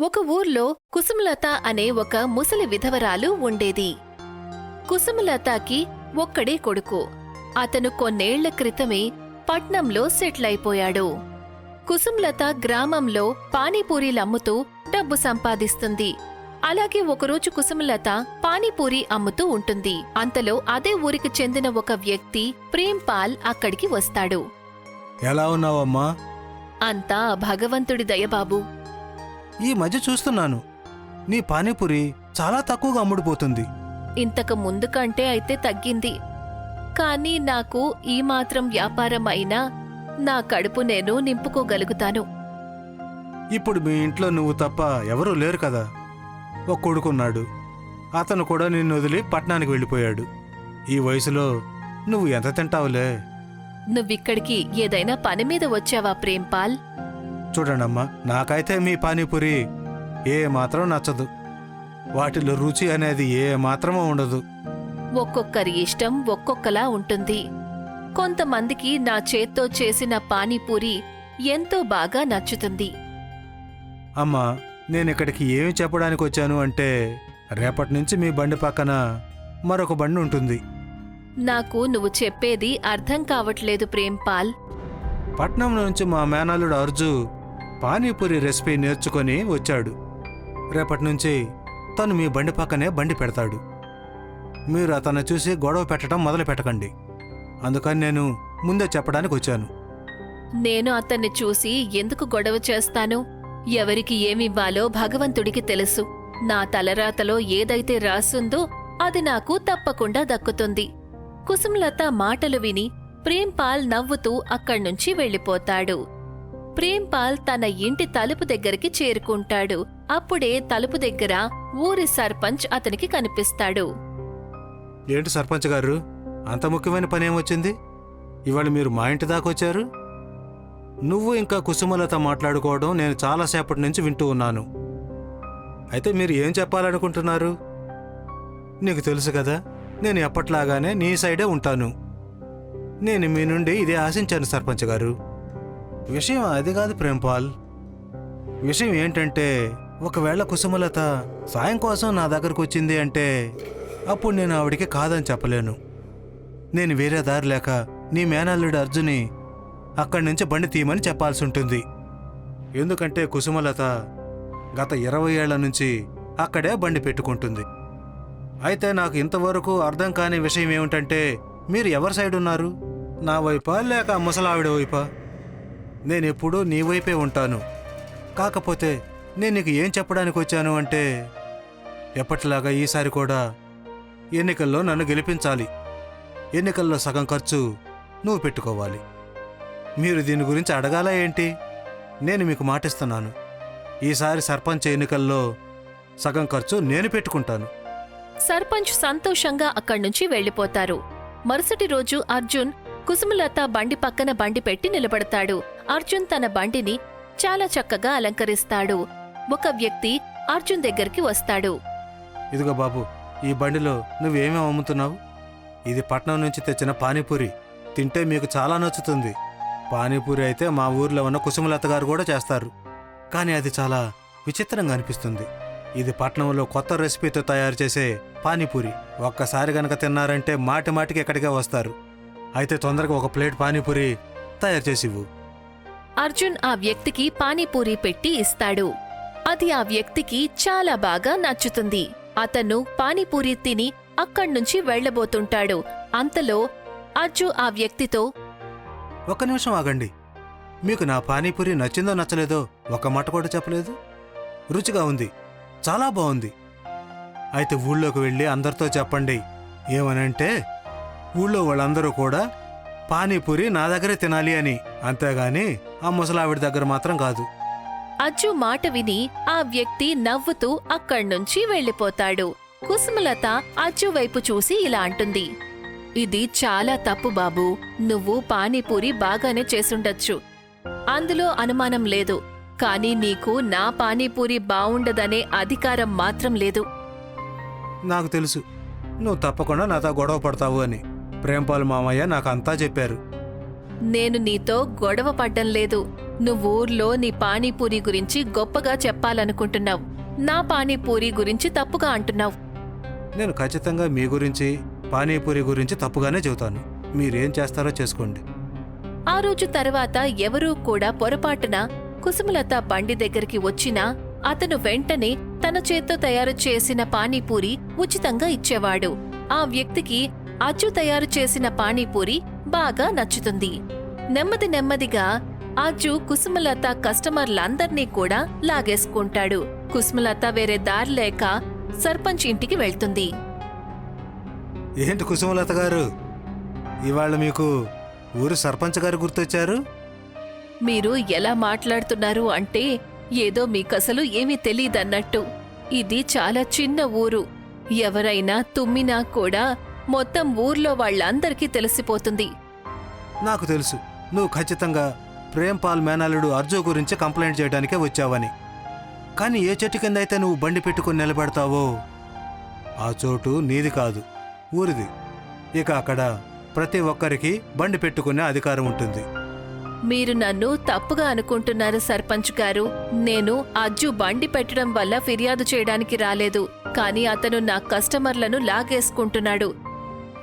ఒక ఊర్లో కుసుమలత అనే ఒక ముసలి విధవరాలు ఉండేది. కుసుమలతకి ఒక్కడే కొడుకు. అతను కొన్నేళ్ళ క్రితమే పట్నంలో సెటిల్ అయిపోయాడు కుసుమలత గ్రామంలో పానీపూరీలమ్ముతూ డబ్బు సంపాదిస్తుంది. అలాగే ఒకరోజు కుసుమలత పానీపూరి అమ్ముతూ ఉంటుంది. అంతలో అదే ఊరికి చెందిన ఒక వ్యక్తి ప్రేమ్పాల్ అక్కడికి వస్తాడు. ఎలా ఉన్నావమ్మా? అంతా భగవంతుడి దయబాబు. ఈ మధ్య చూస్తున్నాను. నీ పానీపూరి చాలా తక్కువగా అమ్ముడుపోతుంది. ఇంతకు ముందు కంటే అయితే తగ్గింది. కానీ నాకు ఈ మాత్రం వ్యాపారం అయినా నా కడుపు నేను నింపుకోగలుగుతాను. ఇప్పుడు మీ ఇంట్లో నువ్వు తప్ప ఎవరూ లేరు కదా. ఒక కొడుకున్నాడు. అతను కూడా నిన్ను వదిలి పట్టణానికి వెళ్ళిపోయాడు. ఈ వయసులో నువ్వు ఎంత తింటావులే? నువ్విక్కడికి ఏదైనా పని మీద వచ్చావా ప్రేంపాల్ చూడండమ్మా నాకైతే మీ పానీపూరి ఏ మాత్రం నచ్చదు. వాటిలో రుచి అనేది ఏ మాత్రమూ ఉండదు. ఒక్కొక్కరి ఇష్టం ఒక్కొక్కలా ఉంటుంది. కొంతమందికి నా చేత్తో చేసిన పానీపూరి ఎంతో బాగా నచ్చుతుంది. అమ్మా నేను ఇక్కడికి ఏమి చెప్పడానికి వచ్చాను అంటే రేపటి నుంచి మీ బండి పక్కన మరొక బండి ఉంటుంది. నాకు నువ్వు చెప్పేది అర్థం కావట్లేదు ప్రేంపాల్ పట్నం నుంచి మా మేనల్లుడు అర్జు పానీపూరి రెసిపీ నేర్చుకొని వచ్చాడు. రేపటి నుంచి తను మీ బండి పక్కనే బండి పెడతాడు. మీరు అతన్ని చూసి గొడవ పెట్టడం మొదలు పెట్టకండి. అందుకని నేను ముందే చెప్పడానికి వచ్చాను. నేను అతన్ని చూసి ఎందుకు గొడవ చేస్తాను? ఎవరికి ఏమివ్వాలో భగవంతుడికి తెలుసు. నా తలరాతలో ఏదైతే రాసుందో అది నాకు తప్పకుండా దక్కుతుంది. కుసుమలత మాటలు విని ప్రేంపాల్ నవ్వుతూ అక్కడ్నుంచి వెళ్ళిపోతాడు. ప్రేమ్పాల్ తన ఇంటి తలుపు దగ్గరికి చేరుకుంటాడు. అప్పుడే తలుపు దగ్గర ఊరి సర్పంచ్ అతనికి కనిపిస్తాడు. ఏంటి సర్పంచ్ గారు? అంత ముఖ్యమైన పని ఏమొచ్చింది ఇవాళ మీరు మా ఇంటి దాకా వచ్చారు? నువ్వు ఇంకా కుసుమలత మాట్లాడుకోవడం నేను చాలాసేపటి నుంచి వింటూ ఉన్నాను. అయితే మీరు ఏం చెప్పాలనుకుంటున్నారు? నీకు తెలుసు కదా నేను ఎప్పట్లాగానే నీ సైడే ఉంటాను. నేను మీ నుండి ఇదే ఆశించాను సర్పంచ్ గారు. విషయం అది కాదు ప్రేంపాల్ విషయం ఏంటంటే ఒకవేళ కుసుమలత సాయం కోసం నా దగ్గరకు వచ్చింది అంటే అప్పుడు నేను ఆవిడికి కాదని చెప్పలేను. నేను వేరే దారి లేక నీ మేనల్లుడు అర్జుని అక్కడి నుంచి బండి తీయమని చెప్పాల్సి ఉంటుంది ఎందుకంటే కుసుమలత గత ఇరవై ఏళ్ళ నుంచి అక్కడే బండి పెట్టుకుంటుంది. అయితే నాకు ఇంతవరకు అర్థం కాని విషయం ఏమిటంటే మీరు ఎవరి సైడ్ ఉన్నారు నా వైపా లేక ముసలావిడ వైపా? నేను ఎప్పుడూ నీ వైపే ఉంటాను. కాకపోతే నేను నీకు ఏం చెప్పడానికి వచ్చాను అంటే ఎప్పటిలాగా ఈసారి కూడా ఎన్నికల్లో నన్ను గెలిపించాలి. ఎన్నికల్లో సగం ఖర్చు నువ్వు పెట్టుకోవాలి. మీరు దీని గురించి అడగాలా ఏంటి? నేను మీకు మాటిస్తున్నాను. ఈసారి సర్పంచ్ ఎన్నికల్లో సగం ఖర్చు నేను పెట్టుకుంటాను. సర్పంచ్ సంతోషంగా అక్కడి నుంచి వెళ్ళిపోతారు. మరుసటి రోజు అర్జున్ కుసుమలత బండి పక్కన బండి పెట్టి నిలబడతాడు. అర్జున్ తన బండిని చాలా చక్కగా అలంకరిస్తాడు. ఒక వ్యక్తి అర్జున్ దగ్గరికి వస్తాడు. ఇదిగో బాబు ఈ బండిలో నువ్వేమేం అమ్ముతున్నావు? ఇది పట్నం నుంచి తెచ్చిన పానీపూరి. తింటే మీకు చాలా నచ్చుతుంది. పానీపూరి అయితే మా ఊర్లో ఉన్న కుసుమలత గారు కూడా చేస్తారు. కానీ అది చాలా విచిత్రంగా అనిపిస్తుంది. ఇది పట్నంలో కొత్త రెసిపీతో తయారు చేసే పానీపూరి. ఒక్కసారి గనక తిన్నారంటే మాటి మాటికి ఎక్కడికే వస్తారు. అయితే తొందరగా ఒక ప్లేట్ పానీపూరి తయారు చేసి ఇవ్వు అర్జున్ ఆ వ్యక్తికి పానీపూరి పెట్టి ఇస్తాడు. అది ఆ వ్యక్తికి చాలా బాగా నచ్చుతుంది. అతను పానీపూరి తిని అక్కడ్నుంచి వెళ్ళబోతుంటాడు. అంతలో అర్జున్ ఆ వ్యక్తితో ఒక్క నిమిషం ఆగండి. మీకు నా పానీపూరి నచ్చిందో నచ్చలేదో ఒక మాట కూడా చెప్పలేదు. రుచిగా ఉంది. చాలా బాగుంది. అయితే ఊళ్ళోకి వెళ్ళి అందరితో చెప్పండి. ఏమనంటే ఊళ్ళో వాళ్ళందరూ కూడా పానీపూరి నా దగ్గరే తినాలి అని. అంతేగాని ఆ ముసలావిడి దగ్గర మాత్రం కాదు. అజ్జు మాట విని ఆ వ్యక్తి నవ్వుతూ అక్కడ్నుంచి వెళ్ళిపోతాడు. కుసుమలత అజ్జు వైపు చూసి ఇలా అంటుంది. ఇది చాలా తప్పు బాబూ. నువ్వు పానీపూరి బాగానే చేసుండొచ్చు. అందులో అనుమానం లేదు. కానీ నీకు నా పానీపూరి బావుండదనే అధికారం మాత్రం లేదు. నాకు తెలుసు. నువ్వు తప్పకుండా నాతో గొడవ పడతావు అని. ప్రేంపాల్ మామయ్య నాకు అంతా చెప్పారు. నేను నీతో గొడవ పడ్డం లేదు. నువ్వు ఊర్లో నీ పానీపూరి గురించి గొప్పగా చెప్పాలనుకుంటున్నావు. నా పానీపూరి గురించి తప్పుగా అంటున్నావు. నేను ఖచ్చితంగా మీ గురించి పానీపూరి గురించి తప్పుగానే చెబుతాను. మీరేం చేస్తారో చేసుకోండి. ఆ రోజు తర్వాత ఎవరూ కూడా పొరపాటున కుసుమలత బండి దగ్గరికి వచ్చినా అతను వెంటనే తన చేత్తో తయారు చేసిన పానీపూరి ఉచితంగా ఇచ్చేవాడు. ఆ వ్యక్తికి అజ్జు తయారు చేసిన పానీపూరి బాగా నచ్చుతుంది. నెమ్మది నెమ్మదిగా అజ్జు కుసుమలత కస్టమర్లందర్నీ కూడా లాగేసుకుంటాడు. కుసుమలత వేరే దారి లేక సర్పంచ్ ఇంటికి వెళ్తుంది. ఏంటి కుసుమలత గారు? ఇవాళ మీకు ఊరు సర్పంచ్ గారు గుర్తొచ్చారు? మీరు ఎలా మాట్లాడుతున్నారు అంటే ఏదో మీకసలు ఏమీ తెలీదన్నట్టు. ఇది చాలా చిన్న ఊరు. ఎవరైనా తుమ్మినా కూడా మొత్తం ఊర్లో వాళ్ళందరికీ తెలిసిపోతుంది. నాకు తెలుసు. నువ్వు ఖచ్చితంగా ప్రేమ్ పాల్ మేనల్లుడు అర్జు గురించి కంప్లైంట్ చేయడానికే వచ్చావని. కానీ ఏ చెట్టు కింద అయితే నువ్వు బండి పెట్టుకుని నిలబెడతావో ఆ చోటు నీది కాదు ఊరిది. ఇక అక్కడ ప్రతి ఒక్కరికి బండి పెట్టుకునే అధికారం ఉంటుంది. మీరు నన్ను తప్పుగా అనుకుంటున్నారు సర్పంచ్ గారు. నేను అజ్జు బండి పెట్టడం వల్ల ఫిర్యాదు చేయడానికి రాలేదు. కానీ అతను నా కస్టమర్లను లాగేసుకుంటున్నాడు.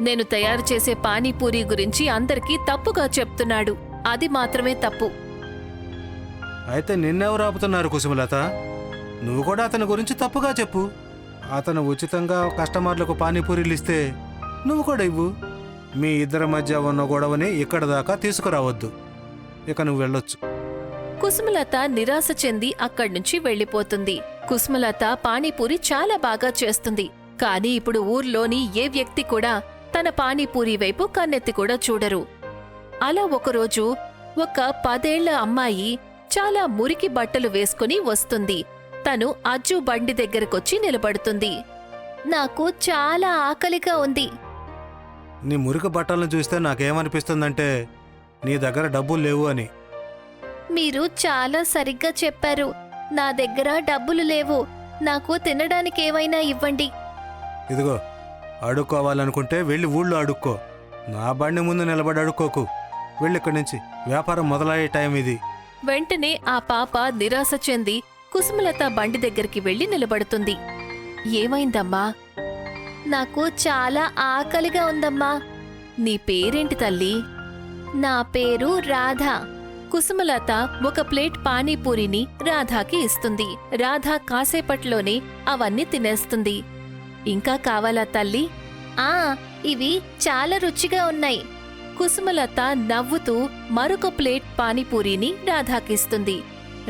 నేను తయారు చేసే పానీపూరి గురించి అందరికీ తప్పుగా చెప్తున్నాడు. అది మాత్రమే తప్పు. అయితే నిన్నెవరు ఆపుతున్నారు కుసుమలత? నువ్వు కూడా అతని గురించి తప్పుగా చెప్పు. అతను ఉచితంగా కస్టమర్లకు పానీపూరీలు ఇస్తే నువ్వు కూడా ఇవ్వు. మీ ఇద్దరి మధ్య ఉన్న గొడవని ఇక్కడ దాకా తీసుకురావద్దు. ఇక నువ్వు వెళ్ళొచ్చు. కుసుమలత నిరాశ చెంది అక్కడ్నుంచి వెళ్ళిపోతుంది. కుసుమలత పానీపూరి చాలా బాగా చేస్తుంది. కానీ ఇప్పుడు ఊర్లోని ఏ వ్యక్తి కూడా తన పానీపూరి వైపు కన్నెత్తి కూడా చూడరు. అలా ఒకరోజు ఒక పదేళ్ళ అమ్మాయి చాలా మురికి బట్టలు వేసుకుని వస్తుంది. తను అజ్జు బండి దగ్గరకొచ్చి నిలబడుతుంది. నాకు చాలా ఆకలిగా ఉంది. నీ మురికి బట్టలను చూస్తే నాకేమనిపిస్తుందంటే నీ దగ్గర డబ్బులు లేవు అని. మీరు చాలా సరిగ్గా చెప్పారు. నా దగ్గర డబ్బులు లేవు. నాకు తినడానికి ఏమైనా ఇవ్వండి. ఇదిగో అడుక్కోవాలనుకుంటే వెళ్ళి ఊళ్ళో అడుక్కో నా బండి ముందు నిలబడి అడుక్కోకు వెళ్ళిక్కడి నుంచి. వ్యాపారం మొదలయ్యే టైం ఇది. వెంటనే ఆ పాప నిరాశ చెంది కుసుమలత బండి దగ్గరికి వెళ్ళి నిలబడుతుంది. ఏమైందమ్మా? నాకు చాలా ఆకలిగా ఉందమ్మా. నీ పేరేంటి తల్లి? నా పేరు రాధ. కుసుమలత ఒక ప్లేట్ పానీపూరిని రాధాకి ఇస్తుంది. రాధ కాసేపట్లోనే అవన్నీ తినేస్తుంది. ఇంకా కావాలా తల్లి? ఆ ఇవి చాలా రుచిగా ఉన్నాయి. కుసుమలత నవ్వుతూ మరొక ప్లేట్ పానీపూరిని రాధాకిస్తుంది.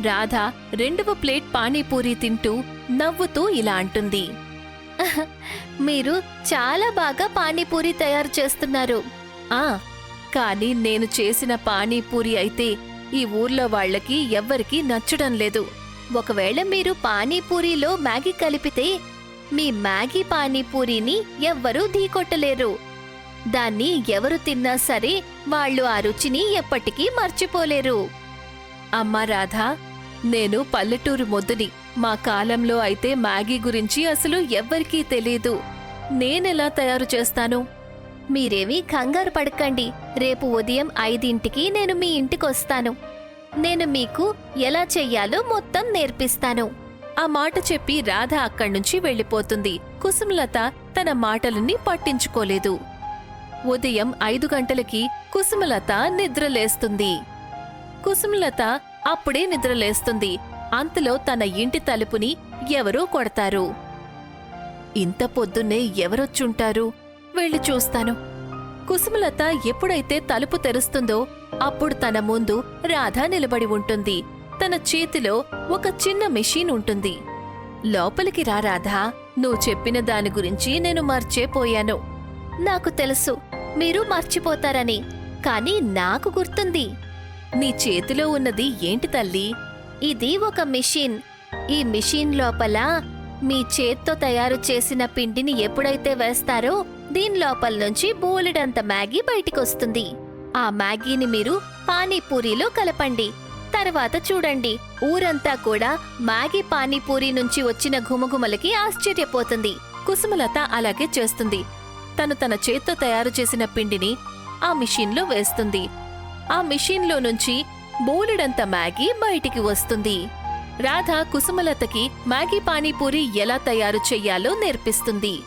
రాధ రెండవ ప్లేట్ పానీపూరి తింటూ నవ్వుతూ ఇలా అంటుంది. మీరు చాలా బాగా పానీపూరి తయారు చేస్తున్నారు. ఆ కానీ నేను చేసిన పానీపూరి అయితే ఈ ఊర్లో వాళ్ళకి ఎవ్వరికీ నచ్చడం లేదు. ఒకవేళ మీరు పానీపూరిలో మ్యాగీ కలిపితే మీ మ్యాగీ పానీపూరిని ఎవ్వరూ ఢీకొట్టలేరు దాన్ని ఎవరు తిన్నా సరే వాళ్ళు ఆ రుచిని ఎప్పటికీ మర్చిపోలేరు. అమ్మా రాధా నేను పల్లెటూరు మొద్దుని. మా కాలంలో అయితే మ్యాగీ గురించి అసలు ఎవ్వరికీ తెలీదు. నేనెలా తయారు చేస్తాను? మీరేమీ కంగారు పడకండి. రేపు ఉదయం ఐదింటికి నేను మీ ఇంటికొస్తాను. నేను మీకు ఎలా చెయ్యాలో మొత్తం నేర్పిస్తాను. ఆ మాట చెప్పి రాధ అక్కడ్నుంచి వెళ్ళిపోతుంది. కుసుమలత తన మాటలని పట్టించుకోలేదు. ఉదయం ఐదు గంటలకి కుసుమలత నిద్రలేస్తుంది. కుసుమలత అప్పుడే నిద్రలేస్తుంది. అంతలో తన ఇంటి తలుపుని ఎవరో కొడతారు. ఇంత పొద్దున్నే ఎవరొచ్చుంటారు? వెళ్ళి చూస్తాను. కుసుమలత ఎప్పుడైతే తలుపు తెరుస్తుందో అప్పుడు తన ముందు రాధ నిలబడి ఉంటుంది. తన చేతిలో ఒక చిన్న మెషీన్ ఉంటుంది. లోపలికి రా రాధా నువ్వు చెప్పిన దాని గురించి నేను మర్చేపోయాను. నాకు తెలుసు మీరు మర్చిపోతారని కానీ నాకు గుర్తుంది. నీ చేతిలో ఉన్నది ఏంటి తల్లి? ఇది ఒక మిషన్. ఈ మిషన్ లోపల మీ చేత్తో తయారు చేసిన పిండిని ఎప్పుడైతే వేస్తారో దీని లోపల నుంచి బోలెడంత మ్యాగీ బయటికొస్తుంది. ఆ మ్యాగీని మీరు పానీపూరీలో కలపండి. తర్వాత చూడండి. ఊరంతా కూడా మ్యాగీ పానీపూరి నుంచి వచ్చిన ఘుమఘుమలకి ఆశ్చర్యపోతుంది. కుసుమలత అలాగే చేస్తుంది. తను తన చేత్తో తయారు చేసిన పిండిని ఆ మిషన్లో వేస్తుంది. ఆ మిషన్లో నుంచి బోలెడంత మ్యాగీ బయటికి వస్తుంది. రాధ కుసుమలతకి మ్యాగీ పానీపూరి ఎలా తయారు చెయ్యాలో నేర్పిస్తుంది.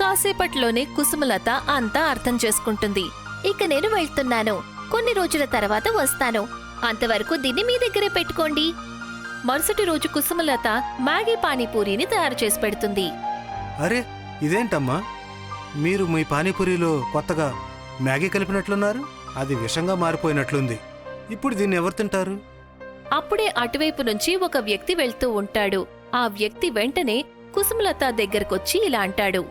కాసేపట్లోనే కుసుమలత అంతా అర్థం చేసుకుంటుంది. ఇక నేను వెళ్తున్నాను. కొన్ని రోజుల తర్వాత వస్తాను. అంతవరకు దీన్ని మీ దగ్గరే పెట్టుకోండి. మరుసటి రోజు కుసుమలత మ్యాగీ పానీపూరిని తయారు చేసి పెడుతుంది. అరే ఇదేంటమ్మా? మీరు మీ పానీపూరిలో కొత్తగా మ్యాగీ కలిపినట్లున్నారు అది విషంగా మారిపోయినట్లుంది. ఇప్పుడు దీన్ని ఎవరు తింటారు? అప్పుడే అటువైపు నుంచి ఒక వ్యక్తి వెళ్తూ ఉంటాడు. ఆ వ్యక్తి వెంటనే కుసుమలత దగ్గరకొచ్చి ఇలా అంటాడు.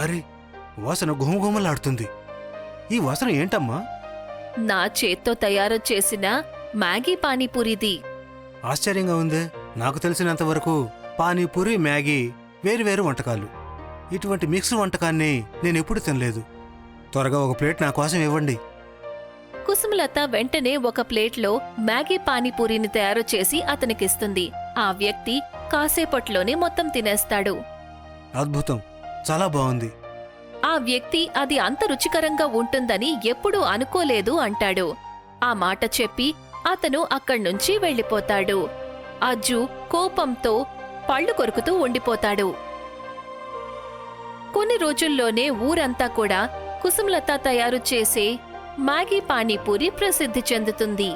అరే వాసన గుమగుమలాడుతుంది ఈ వాసన ఏంటమ్మా? నా చేత్తో తయారు చేసిన మ్యాగీ పానీపూరిది. ఆశ్చర్యంగా ఉందే. నాకు తెలిసినంత వరకు పానీపూరి మ్యాగీ వేరువేరు వంటకాలు. ఇటువంటి మిక్స్ వంటకాన్ని నేను ఎప్పుడు తినలేదు. త్వరగా ఒక ప్లేట్ నా కోసం ఇవ్వండి. కుసుమలత వెంటనే ఒక ప్లేట్లో మ్యాగీ పానీపూరిని తయారు చేసి అతనికిస్తుంది. ఆ వ్యక్తి కాసేపట్లోనే మొత్తం తినేస్తాడు. అద్భుతం. చాలా బాగుంది. ఆ వ్యక్తి అది అంత రుచికరంగా ఉంటుందని ఎప్పుడూ అనుకోలేదు అంటాడు. ఆ మాట చెప్పి అతను అక్కడ్నుంచి వెళ్ళిపోతాడు. అజ్జు కోపంతో పళ్ళు కొరుకుతూ ఉండిపోతాడు. కొన్ని రోజుల్లోనే ఊరంతా కూడా కుసుమలత తయారు చేసే మ్యాగీ పానీపూరి ప్రసిద్ధి చెందుతుంది.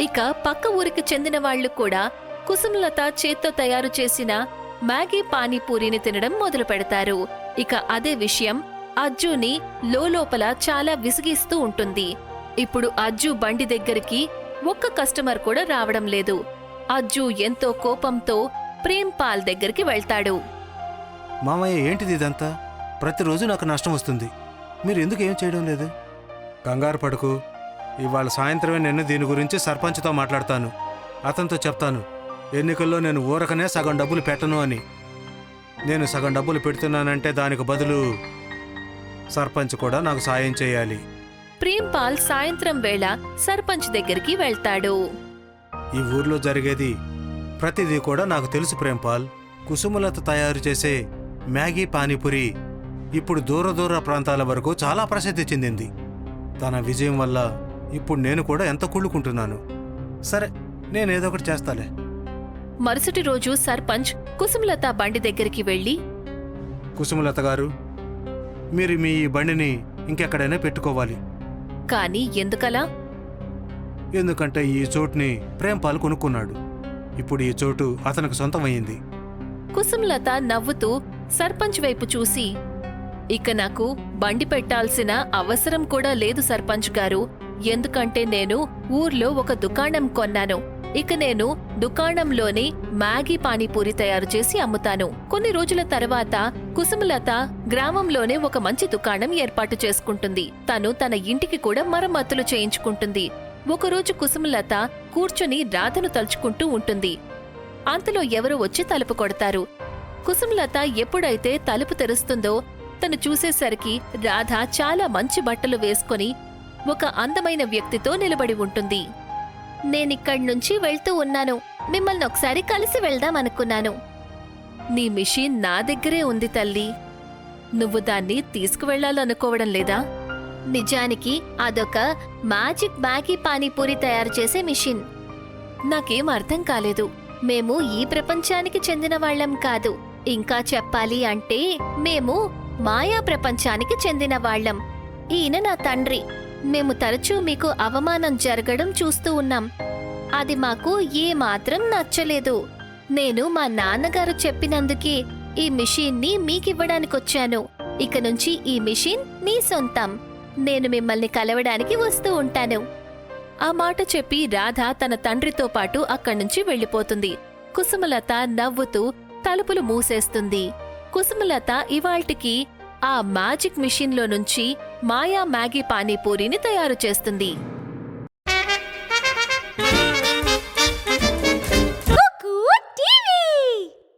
ఇక పక్క ఊరికి చెందిన వాళ్ళు కూడా కుసుమలత చేత్తో తయారు చేసిన మ్యాగీ పానీపూరిని తినడం మొదలు పెడతారు. ఇక అదే విషయం అజ్జుని లోలోపల చాలా విసిగిస్తూ ఉంటుంది. ఇప్పుడు అజ్జు బండి దగ్గరికి ఒక్క కస్టమర్ కూడా రావడం లేదు. అజ్జు ఎంతో కోపంతో ప్రేమ్ పాల్ దగ్గరికి వెళ్తాడు. మామయ్య ఏంటిది ఇదంతా? ప్రతిరోజు నాకు నష్టం వస్తుంది. మీరు ఎందుకు ఏం చేయడం లేదు? కంగారు పడుకు. ఇవాళ సాయంత్రమే నేను దీని గురించి సర్పంచ్తో మాట్లాడతాను. అతనితో చెప్తాను. ఎన్నికల్లో నేను ఊరకనే సగం డబ్బులు పెట్టను అని. నేను సగం డబ్బులు పెడుతున్నానంటే దానికి బదులు సర్పంచ్ కూడా నాకు సాయం చేయాలి. ప్రేమ్ పాల్ సాయంత్రం వేళ సర్పంచ్ దగ్గరికి వెళ్తాడు. ఈ ఊర్లో జరిగేది ప్రతిదీ కూడా నాకు తెలుసు ప్రేంపాల్ కుసుమలత తయారు చేసే మ్యాగీ పానీపూరి ఇప్పుడు దూర దూర ప్రాంతాల వరకు చాలా ప్రసిద్ధి చెందింది. తన విజయం వల్ల ఇప్పుడు నేను కూడా ఎంత కుళ్ళుకుంటున్నాను. సరే నేనేదో ఒకటి చేస్తాలే. మరుసటి రోజు సర్పంచ్ కుసుమలత బండి దగ్గరికి వెళ్ళి కుసుమలత గారు మీరు మీ ఈ బండిని ఇంకెక్కడైనా పెట్టుకోవాలి. కాని ఎందుకలా? ఎందుకంటే ఈ చోటుని ప్రేంపాల్ కొనుక్కున్నాడు. ఇప్పుడు ఈ చోటు అతనికి సొంతమైంది కుసుమలత నవ్వుతూ సర్పంచ్ వైపు చూసి ఇక నాకు బండి పెట్టాల్సిన అవసరం కూడా లేదు సర్పంచ్ గారు. ఎందుకంటే నేను ఊర్లో ఒక దుకాణం కొన్నాను. ఇక నేను దుకాణంలోనే మ్యాగీ పానీపూరి తయారు చేసి అమ్ముతాను. కొన్ని రోజుల తర్వాత కుసుమలత గ్రామంలోనే ఒక మంచి దుకాణం ఏర్పాటు చేసుకుంటుంది. తను తన ఇంటికి కూడా మరమ్మతులు చేయించుకుంటుంది. ఒకరోజు కుసుమలత కూర్చుని రాధను తలుచుకుంటూ ఉంటుంది. అంతలో ఎవరో వచ్చి తలుపు కొడతారు. కుసుమలత ఎప్పుడైతే తలుపు తెరుస్తుందో తను చూసేసరికి రాధ చాలా మంచి బట్టలు వేసుకొని ఒక అందమైన వ్యక్తితో నిలబడి ఉంటుంది. నేనిక్కడి నుంచి వెళ్తూ ఉన్నాను. మిమ్మల్ని ఒకసారి కలిసి వెళ్దాం అనుకున్నాను నీ మిషన్ నా దగ్గరే ఉంది తల్లి. నువ్వు దాన్ని తీసుకువెళ్ళాలనుకోవడం లేదా? నిజానికి అదొక మ్యాజిక్ మ్యాగీ పానీపూరి తయారు చేసే మిషన్. నాకేం అర్థం కాలేదు. మేము ఈ ప్రపంచానికి చెందిన వాళ్ళం కాదు. ఇంకా చెప్పాలి అంటే మేము మాయా ప్రపంచానికి చెందిన వాళ్ళం. ఈయన నా తండ్రి. మేము తరచూ మీకు అవమానం జరగడం చూస్తూ ఉన్నాం. అది మాకు ఏమాత్రం నచ్చలేదు. నేను మా నాన్నగారు చెప్పినందుకే ఈ మిషన్ని మీకివ్వడానికొచ్చాను. ఇక నుంచి ఈ మిషన్ మీ సొంతం. నేను మిమ్మల్ని కలవడానికి వస్తూ ఉంటాను. ఆ మాట చెప్పి రాధ తన తండ్రితో పాటు అక్కడి నుంచి వెళ్ళిపోతుంది. కుసుమలత నవ్వుతూ తలుపులు మూసేస్తుంది. కుసుమలత ఇవాల్టికి ఆ మ్యాజిక్ మిషన్లో నుంచి మాయా మ్యాగీ పానీపూరిని తయారు చేస్తుంది.